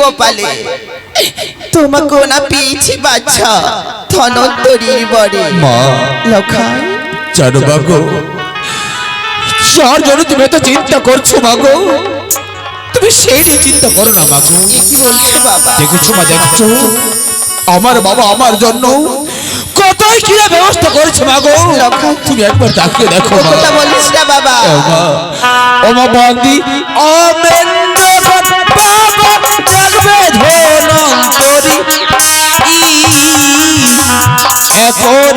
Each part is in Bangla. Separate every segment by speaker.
Speaker 1: কপালে তোমাকে না পেয়েছি বাচ্চা ধনন্তরীর বরে।
Speaker 2: মা।
Speaker 1: লখাই
Speaker 2: জানো মাগো যার জন্য তুমি এত চিন্তা করছ মাগো তুমি সেই নিয়ে চিন্তা করো না মাগো
Speaker 1: কি বলছো বাবা?
Speaker 2: দেখেছ মা দেখছ? আমার বাবা আমার জন্য কতই কিনা ব্যবস্থা করেছে মাগো। তুমি একবার তাকিয়ে দেখো
Speaker 1: কথা বলিস না বাবা।
Speaker 2: ও মা বন্দি অমেন্দ্র এখন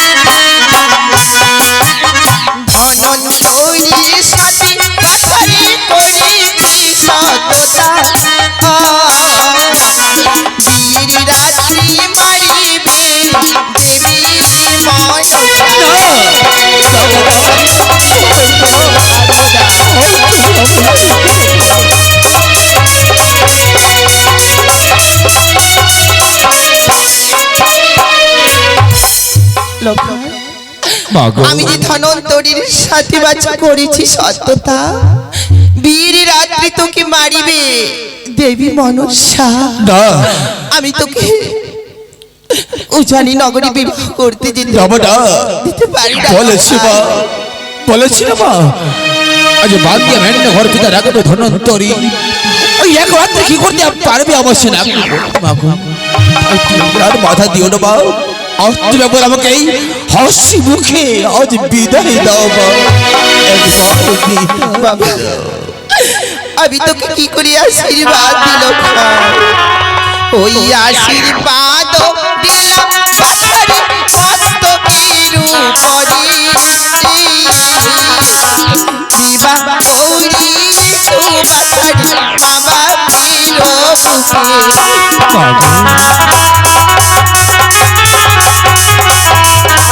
Speaker 1: আমি যে ধনন্তরীর সাথে বাচ্চা করেছি সত্যতা বীর রাত্রি তোকে মারিবে দেবী মনসা। আমি তোকে উজানি নগরী বিবাহ করতে যেতে দিতে পারি
Speaker 2: বলেছি মা বলেছি মা আজ বাদ দিয়ে ভ্যানটা ঘর পিতা রাখবে ধনন্তরী। ওই এক রাত্রে কি করতে পারবে অবশ্য না মাথা দিও না মা তুমি একবার আমাকে এই হাসি মুখে আজ বিদায় দাও
Speaker 1: বাবা আমি তোকে কি করে আশীর্বাদ দিল ওই আশীর্বাদ সুবাসারি বাবা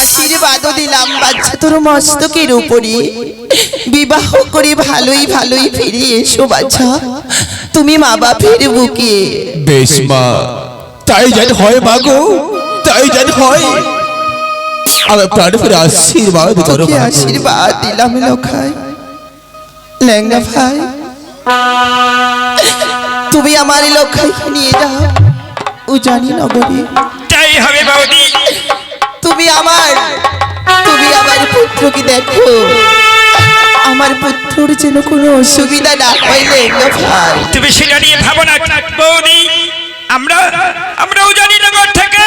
Speaker 1: আশীর্বাদ দিলাম বাচ্চা তোর মস্তকের উপরে। বিবাহ করে ভালোই ভালোই ফিরে এসো বাচ্চা তুমি মা বাপের বুকে।
Speaker 2: বেশ মা তাই যেন হয় মাগো তাই যেন হয়। আমার প্রাণ ফিরে আশীর্বাদ করো।
Speaker 1: আশীর্বাদ দিলাম লখাই ল্যাংড়া ভাই তুমি আমার লখাই নিয়ে যাও উজানি নগরে।
Speaker 3: তাই হবে বৌদি
Speaker 1: তুমি আমার তুমি আমার পুত্রকে দেখো। আমার পুত্রর যেন কোনো অসুবিধা না লেঙ্গা
Speaker 3: তুমি সেটা নিয়ে ভাবো না বৌদি। আমরা আমরাও জানি নগর থেকে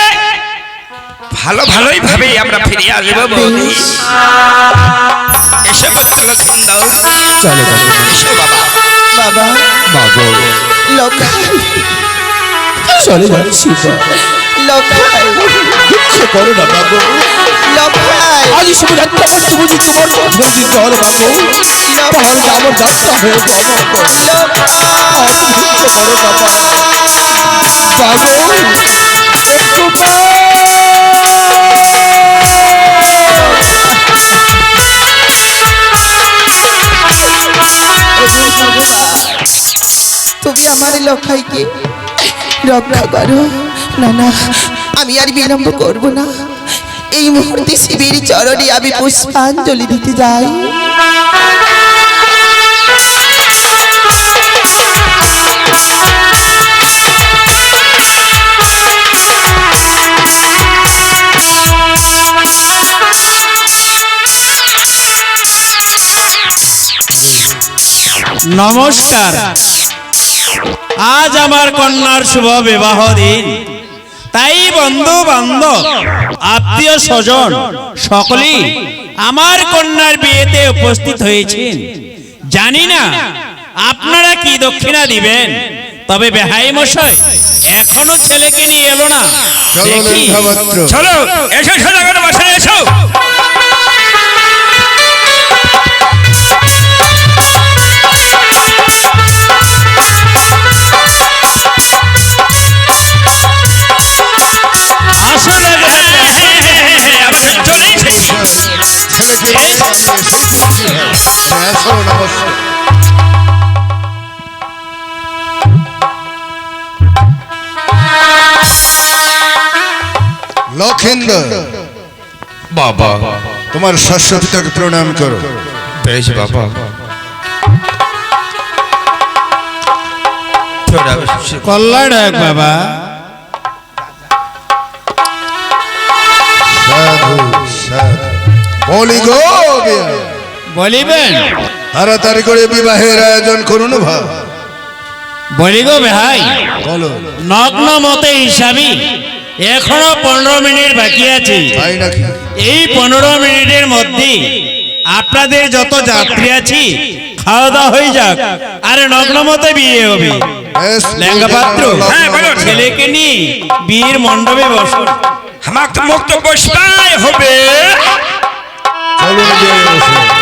Speaker 3: ভালো ভালোই ভাবে আমরা ফিরে আসব বৌদি। এসো পুত্র সুন্দর
Speaker 2: চলো। বাবা।
Speaker 3: বাবা।
Speaker 1: বাবা।
Speaker 2: মাগো
Speaker 1: লখাই
Speaker 2: চলে যাচ্ছি মা দুঃখ করো না বাবু।
Speaker 1: লখাই
Speaker 2: আজ শুধু যাত্রা করতে বুঝি তোমার বছর দিতে বাবু তো আমার যাত্রা হয়ে যাব আজ দুঃখ করো মা বাবু একটু
Speaker 1: আমার লখাইকে। রক্ষা করো। না না, আমি আর বিলম্ব করব না। এই মুহূর্তে শিবের চরণে আমি পুষ্পাঞ্জলি দিতে যাই।
Speaker 4: নমস্কার। আজ আমার কন্যার শুভ বিবাহ দিন। তাই বন্ধু বান্ধব আত্মীয় স্বজন সকলেই আমার কন্যার বিয়েতে উপস্থিত হয়েছেন। জানি না আপনারা কি দক্ষিণা দিবেন তবে বেহাই মশাই এখনও ছেলেকে নিয়ে এলো না।
Speaker 5: চলো
Speaker 4: দেখি।
Speaker 3: চলো এসো মশাই এসো।
Speaker 5: নমস্কার লক্ষেন্দর
Speaker 3: বাবা।
Speaker 5: তোমার ষষ্ঠ পিতাকে প্রণাম করো।
Speaker 3: বেশ বাবা।
Speaker 4: কল্যাণ এক বাবা।
Speaker 5: বলি গো বিয়া।
Speaker 4: বলিবেন?
Speaker 5: তাড়াতাড়ি করে বিবাহের আয়োজন করুন ভাই।
Speaker 4: বলি গো ভাই
Speaker 5: বলো।
Speaker 4: নগ্ন মতে হিসাবই এখনও পনেরো মিনিট বাকি আছে।
Speaker 5: তাই নাকি?
Speaker 4: এই পনেরো মিনিটের মধ্যে আপনাদের যত যাত্রী আছি খাওয়া দাওয়া হয়ে যাক। আরে নগ্ন মতে বিয়ে হবে। লেঙ্গা পাত্র?
Speaker 3: হ্যাঁ,
Speaker 4: ছেলেকে নিয়ে বিয়ের মণ্ডপে বসুন।
Speaker 3: আমার তো মুক্ত হবে।
Speaker 1: জয়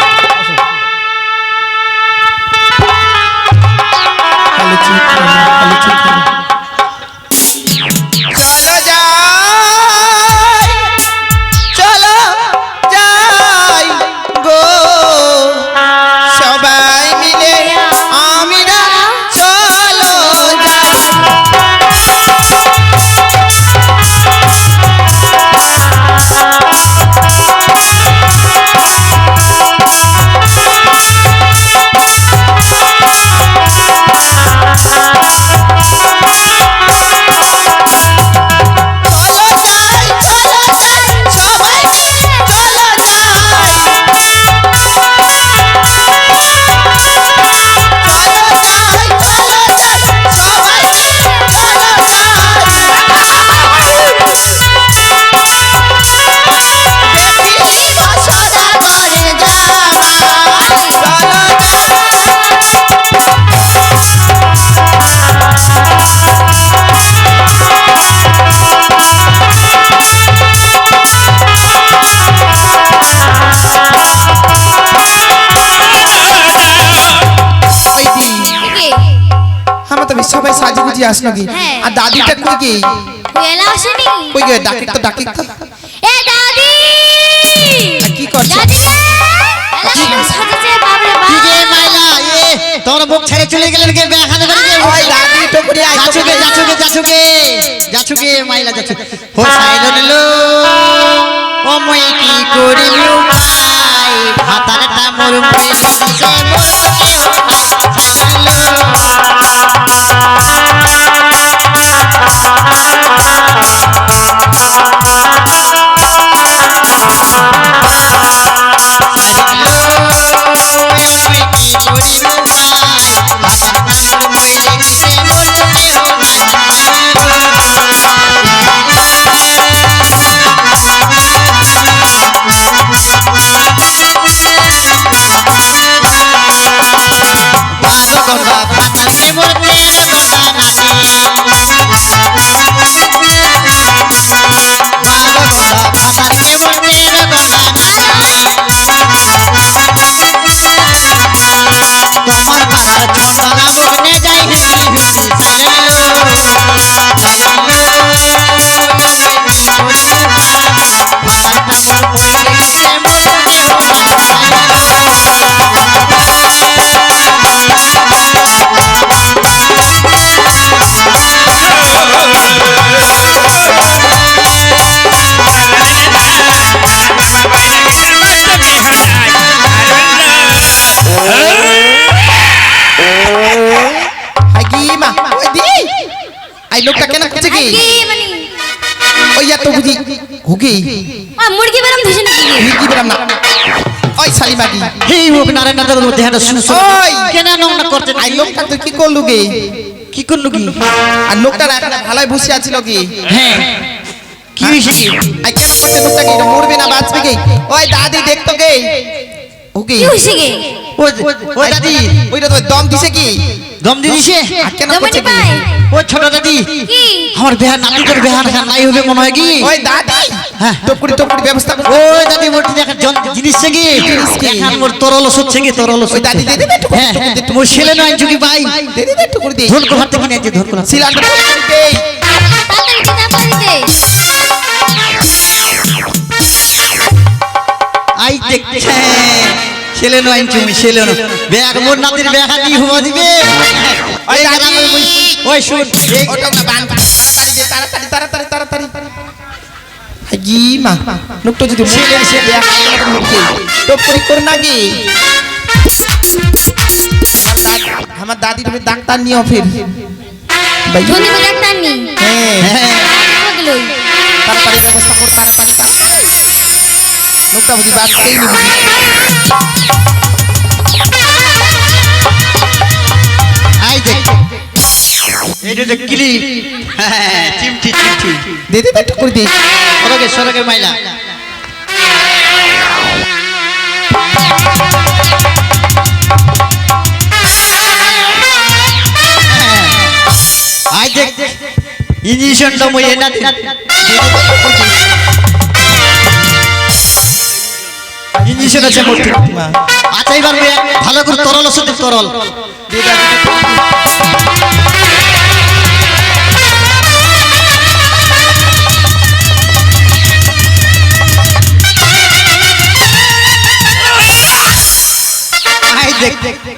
Speaker 1: গুজি আসলো কি
Speaker 6: হ্যাঁ।
Speaker 1: আর দাদিটা কই কি
Speaker 6: কোয়েলা আসেনি?
Speaker 1: কই গে ডাকিক তো ডাকিক তো
Speaker 6: এ দাদি!
Speaker 1: কি করছ?
Speaker 6: দাদি! সাজেছে!
Speaker 7: কি মাইলা এ তোমার বুক ছেড়ে চলে গেলেন কে বেখানে করে কে
Speaker 1: ওই দাদি টুকুরি আই
Speaker 7: যাচুকে যাচুকে যাচুকে যাচুকে মাইলা ও মই কি করিলু ভাই ভাতারটা মোর মনে
Speaker 1: ওই বুঝি হুকি
Speaker 6: মুরগি বেরম ধুছে নাকি
Speaker 1: কি বেরাম না। ওই শালিমাগি
Speaker 7: এই মুখ নারে নারে মধ্যে হাঁটা শুনে শুনে।
Speaker 1: ওই।
Speaker 7: কেন নমনা করতে
Speaker 1: এই লোকটা তুই কি করলু গে?
Speaker 7: কি করল কি
Speaker 1: আর লোকটা এখানে ভালোই বসে আছিল কি
Speaker 7: হ্যাঁ। কি হয়েছে কি
Speaker 1: আই কেন করছে লোকটা কি মরবে না বাঁচবে কি ওই দাদি দেখতো গে। ওকে।
Speaker 6: কি হইছে গে?
Speaker 7: ও দাদি
Speaker 1: ওইটা তো দম দিছে কি?
Speaker 7: দম দিছে?
Speaker 1: কেন করছে কি?
Speaker 7: ও ছোট দাদি
Speaker 6: কি?
Speaker 7: আমার বেহার নাতিটার বেহার নাই হবে মনে হয় কি?
Speaker 1: ওই দাদি।
Speaker 7: হ্যাঁ।
Speaker 1: টপকুড়ি টপকুড়ি ব্যবস্থা কর।
Speaker 7: ওই দাদি মোটি দেখা জিনিস কি?
Speaker 1: জিনিস কি?
Speaker 7: এখন মোর তরল ওষুধ থেকে তরল
Speaker 1: ওই দাদি দে দেবে টুকুরি
Speaker 7: হ্যাঁ। হ্যাঁ মোর ছেলে নয় চুকি ভাই?
Speaker 1: দে দে টুকুরি দে
Speaker 7: ধন কোহার থেকে নিয়ে ধন কোহার
Speaker 1: cylinder they
Speaker 6: they they
Speaker 7: I দেখছে ছেলে নয় চুমি ছেলে নয় ব্যাগ মোর নাতির ব্যাগ হাতি হুয়া দিবে
Speaker 1: ওই
Speaker 7: শুন এই-
Speaker 1: ওটা না বান তাড়াতাড়ি দে তাড়াতাড়ি তাড়াতাড়ি তাড়াতাড়ি হাজি মা লোকটা যদি ছেলে এসে দেয়া টপকুরি কর না কি আমার দাদি- আমার দাদি তুমি ডাক্তার নিও ফির ভাই
Speaker 6: ধনী বলে একটা নি
Speaker 1: হ্যাঁ
Speaker 7: হ্যাঁ
Speaker 1: তাড়াতাড়ি ব্যবস্থা কর তাড়াতাড়ি তাড়াতাড়ি লোকটা বুঝি বাঁচতেই নি
Speaker 7: আই দেখ এইটা দেখ কিলি। চিমটি চিমটি।
Speaker 1: দে দে দে, টুকুরি দে
Speaker 7: সরগে সরগে মাইলা। আই দেখ ইঞ্জেকশনটা মই এনা দিন। ইঞ্জেকশন আছে মোর
Speaker 1: মা
Speaker 7: আচ্ছা মই ভালো করে তরল দিন, তরল।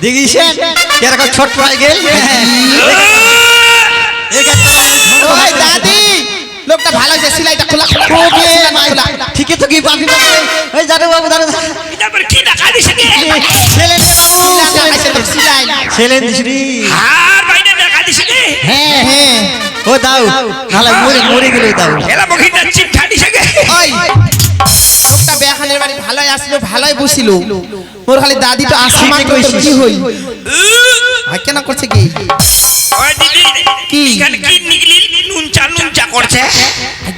Speaker 7: দেখিছেন এরকম ছোট হয়ে। গেল
Speaker 1: ওই দাদি। লোকটা ভালো হয়েছে সিলাইটা খোলা
Speaker 7: ঠিকই তো কি ওই দাদু বাবু দাদু
Speaker 3: কি টাকা দিছে
Speaker 7: ছেলে
Speaker 1: সিলাই
Speaker 7: ছেলে দিছরি
Speaker 3: আর বাইরে টাকা দিছে
Speaker 7: হ্যাঁ হ্যাঁ। ও দাও। নালে মরে মরে গেল দাও
Speaker 3: এলা মখিটা চিপঠা দিছে কে?
Speaker 1: ওই। লোকটা বেখানের বাড়ি ভালোই আসলো ভালোই বসিল মোর খালি দাদি তো আসা মাত্র কি হই? আর কেন করছে কি?
Speaker 3: ওই দিদি
Speaker 1: কি?
Speaker 3: কি নিগলি নুনচা নুনচা করছে।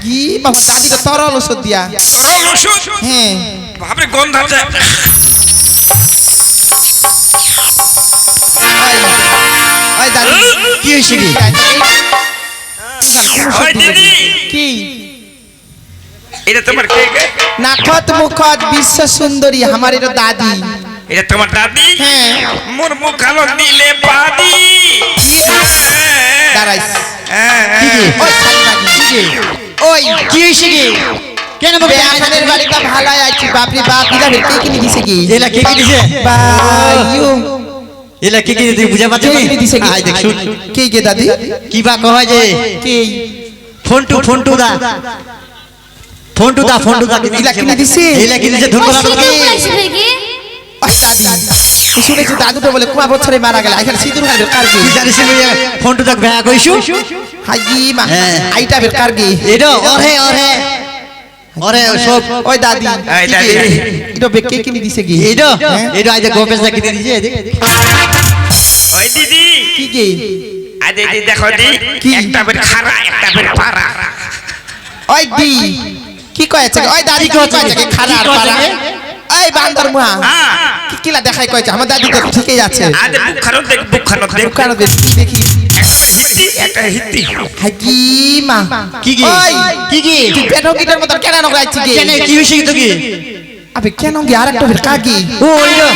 Speaker 1: কি বাবা দাদি তো তরল ওষুধ দিয়া।
Speaker 3: তরল ওষুধ?
Speaker 1: হ্যাঁ।
Speaker 3: বাপরে গন্ধ আছে
Speaker 1: ওই দাদি
Speaker 7: কি হইছে কি?
Speaker 3: ওই দিদি
Speaker 1: কি?
Speaker 3: এটা তোমার কে কে?
Speaker 1: নাখত মুখত বিশ্ব সুন্দরী আমার এটা দাদি।
Speaker 3: এটা তোমার দাদি?
Speaker 1: হ্যাঁ।
Speaker 3: মোর মুখ কালো দিলে হ্যাঁ, হ্যাঁ।
Speaker 1: ওই
Speaker 7: কি হইছে কি? কেন বাবু
Speaker 1: বেখানের বাড়িটা ভালোই আছি বাপরে বাপ ইলা ভেটে কিনে দিছে কি?
Speaker 7: এলা কে কি দিছে?
Speaker 1: বায়ু।
Speaker 7: এলা কে কি তুই বুঝা পাচ্ছিস
Speaker 1: কে দিছে কি?
Speaker 7: আই দেখ শুন।
Speaker 1: কে কে দাদি?
Speaker 7: কি বা কয় যে?
Speaker 1: কে?
Speaker 7: ফোনটু ফোনটু দা। ফোনটু দা ফোনটু দা
Speaker 1: কিনে দিছে?
Speaker 7: এলা কি দিছে?
Speaker 6: পরাইছে কি
Speaker 1: ওই দাদি শুনেছি দাদুটা বলে কুয়া বছরে মারা গেল এখানে সিঁদুর খাইবে কার কি?
Speaker 7: জানিস ফোনটু দা কইছু
Speaker 1: হাই মা
Speaker 7: হ্যাঁ।
Speaker 1: আইটা বের কার কি?
Speaker 7: এটা অরে অরে। অরে সব।
Speaker 1: ওই দাদি।
Speaker 3: এই দাদি।
Speaker 1: এটা বে কে কিনে দিছে কি?
Speaker 7: এইটা
Speaker 1: হ্যাঁ?
Speaker 7: এইটা আজ গোপেশ দা কিনে দিছে
Speaker 3: ওই দিদি।
Speaker 1: কি কে
Speaker 3: আজ এই দেখো দি।
Speaker 1: কি?
Speaker 3: একটা বের খারা একটা বের পারা
Speaker 1: ওই দি। কি কয়েছে ওই দাদি কি কয়েছে খারাপ
Speaker 7: কি
Speaker 1: পারা
Speaker 7: কে?
Speaker 1: এই বান্দর মুহা।
Speaker 3: হ্যাঁ
Speaker 1: কি কিলা দেখাই কয়েছে আমার দাদি তো ঠিকই আছে।
Speaker 3: আজ বুক খানো দেখ। বুক খানো দেখ
Speaker 1: কারণ দেখি। দেখি।
Speaker 3: একটা হিতি একটা
Speaker 1: হাকি মা।
Speaker 7: কি কি? কি কি?
Speaker 1: তুই পেটো কিটার মত কেন নগাইছি কি
Speaker 7: কেন কি হইছে তো কি
Speaker 1: আবে কেন কি আরেকটা বের কাকি।
Speaker 7: ও এইটা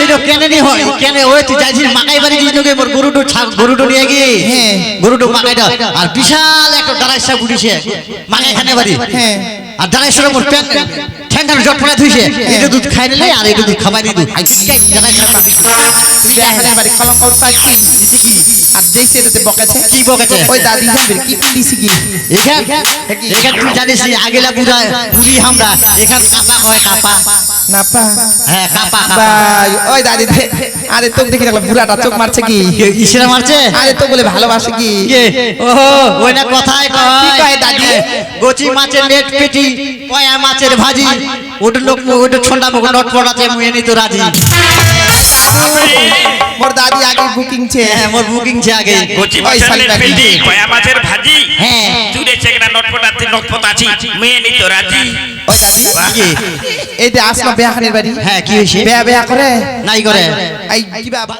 Speaker 7: এইটা কেন নি হয় কেন ওই তুই যাইছিস মাকাই বাড়ি দিস নগে মোর গরুটো ছাগ গরুটো নিয়ে গিয়ে।
Speaker 1: হ্যাঁ।
Speaker 7: গরুটো মাকাইটা। আর বিশাল একটা দাঁড়াইসা গুটিছে। মাকাই খানে বাড়ি।
Speaker 1: হ্যাঁ।
Speaker 7: আর দাঁড়াইসা মোর প্যান ঠ্যাঙ্গার জট থুইছে এটা দুধ খাই নিলে আর এটা দুধ খাবাই দিদু
Speaker 1: বাড়ি কলম কল আর যেইছে এটাতে বকাছে।
Speaker 7: কি বকেছে?
Speaker 1: ওই দাদি কি দিছি কি?
Speaker 7: এখান এখান জানিস আগেলা বুড়া বুড়ি আমরা এখান কাপা কয় কাপা
Speaker 1: না পা
Speaker 7: হ্যাঁ কাপা কাপা
Speaker 1: ভাই ওই দাদি আরে তোকে দেখি দেখলাম বুড়াটা চোখ মারছে কি?
Speaker 7: মারছে?
Speaker 1: আরে তো বলে ভালোবাসে কি?
Speaker 7: ও ওই না কথায়
Speaker 1: কি
Speaker 7: কয়?
Speaker 1: কয় দাদি?
Speaker 7: গচি মাছের নেট পেটি কয়া মাছের ভাজি। ওটা লোক ওটা ছোন্ডা মুখ নট পড়াতে মুয়ে নিত রাজি।
Speaker 1: মোর দাদি আগে বুকিং ছে
Speaker 7: হ্যাঁ মোর বুকিং ছে আগে।
Speaker 3: কচি মাছের
Speaker 1: শালটা
Speaker 3: কয়া মাছের ভাজি।
Speaker 7: হ্যাঁ।
Speaker 3: চুরে চেকনা নটপটাতে নটপট আছি নি তো রাজি।
Speaker 1: ওই দাদি
Speaker 7: কি?
Speaker 1: এইটা আসলো বেহানের বাড়ি।
Speaker 7: হ্যাঁ কি হইছে
Speaker 1: বেয়া বেয়া করে?
Speaker 7: নাই করে।
Speaker 1: এই কি বাবা